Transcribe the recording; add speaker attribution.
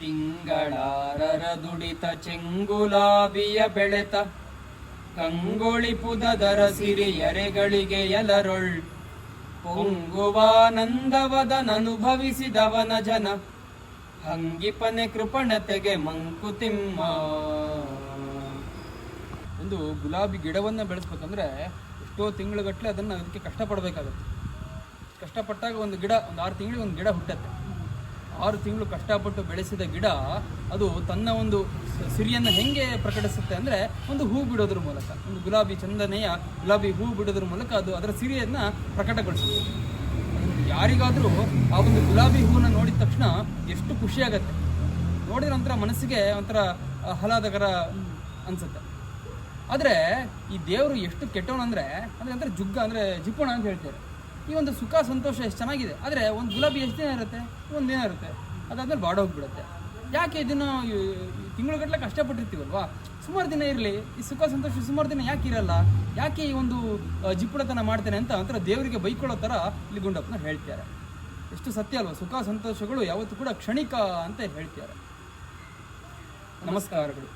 Speaker 1: ತಿಂಗಳಾರರ ದುಡಿತ ಚೆಂಗುಲಾಬಿಯ ಬೆಳೆತ ಕಂಗೊಳಿಪುದದರ ಸಿರಿ ಎರೆಗಳಿಗೆ ಎಲರೊಳ್, ಪೊಂಗುವಾನಂದವದನನುಭವಿಸಿದವನ ಜನ, ಹಂಗಿಪನೆ ಕೃಪಣತೆಗೆ ಮಂಕುತಿಮ್ಮ
Speaker 2: ಒಂದು ಗುಲಾಬಿ ಗಿಡವನ್ನು ಬೆಳೆಸ್ಬೇಕಂದ್ರೆ ಎಷ್ಟೋ ತಿಂಗಳುಗಟ್ಟಲೆ ಅದನ್ನು ಅದಕ್ಕೆ ಕಷ್ಟಪಡಬೇಕಾಗುತ್ತೆ. ಕಷ್ಟಪಟ್ಟಾಗ ಒಂದು ಗಿಡ, ಒಂದು ಆರು ತಿಂಗಳಿಗೆ ಒಂದು ಗಿಡ ಹುಟ್ಟತ್ತೆ. ಆರು ತಿಂಗಳು ಕಷ್ಟಪಟ್ಟು ಬೆಳೆಸಿದ ಗಿಡ, ಅದು ತನ್ನ ಒಂದು ಸಿರಿಯನ್ನು ಹೆಂಗೆ ಪ್ರಕಟಿಸುತ್ತೆ ಅಂದರೆ ಒಂದು ಹೂ ಬಿಡೋದ್ರ ಮೂಲಕ, ಒಂದು ಗುಲಾಬಿ ಚಂದನೆಯ ಗುಲಾಬಿ ಹೂ ಬಿಡೋದ್ರ ಮೂಲಕ ಅದು ಅದರ ಸಿರಿಯನ್ನು ಪ್ರಕಟಗೊಳಿಸುತ್ತೆ. ಯಾರಿಗಾದರೂ ಆ ಒಂದು ಗುಲಾಬಿ ಹೂವನ್ನು ನೋಡಿದ ತಕ್ಷಣ ಎಷ್ಟು ಖುಷಿಯಾಗತ್ತೆ. ನೋಡಿದ ನಂತರ ಮನಸ್ಸಿಗೆ ಒಂಥರ ಆಹ್ಲಾದಕರ ಅನಿಸುತ್ತೆ. ಆದರೆ ಈ ದೇವರು ಎಷ್ಟು ಕೆಟ್ಟವನಂದ್ರೆ ಅಂದರೆ ಅಂದರೆ ಜುಗ್ಗ ಅಂದರೆ ಜಿಪ್ಪಣ ಅಂತ ಹೇಳ್ತಾರೆ. ಈ ಒಂದು ಸುಖ, ಸಂತೋಷ ಎಷ್ಟು ಚೆನ್ನಾಗಿದೆ. ಆದರೆ ಒಂದು ಗುಲಾಬಿ ಎಷ್ಟು ದಿನ ಇರುತ್ತೆ? ಒಂದು ದಿನ ಇರುತ್ತೆ. ಅದಾದ್ಮೇಲೆ ಬಾಡೋಗ್ಬಿಡುತ್ತೆ ಯಾಕೆ ಇದನ್ನು ತಿಂಗಳುಗಟ್ಟಲೆ ಕಷ್ಟಪಟ್ಟಿರ್ತೀವಲ್ವಾ? ಸುಮಾರು ದಿನ ಇರಲಿ, ಈ ಸುಖ, ಸಂತೋಷ ಸುಮಾರು ದಿನ ಯಾಕೆ ಇರಲ್ಲ? ಯಾಕೆ ಈ ಒಂದು ಜಿಪ್ಪುಳತನ ಮಾಡ್ತೇನೆ ಅಂತ ಒಂಥರ ದೇವರಿಗೆ ಬೈಕೊಳ್ಳೋ ಥರ ಇಲ್ಲಿ ಗುಂಡಪ್ಪನ ಹೇಳ್ತಾರೆ ಎಷ್ಟು ಸತ್ಯ ಅಲ್ವಾ? ಸುಖ, ಸಂತೋಷಗಳು ಯಾವತ್ತೂ ಕೂಡ ಕ್ಷಣಿಕ ಅಂತ ಹೇಳ್ತಾರೆ ನಮಸ್ಕಾರಗಳು.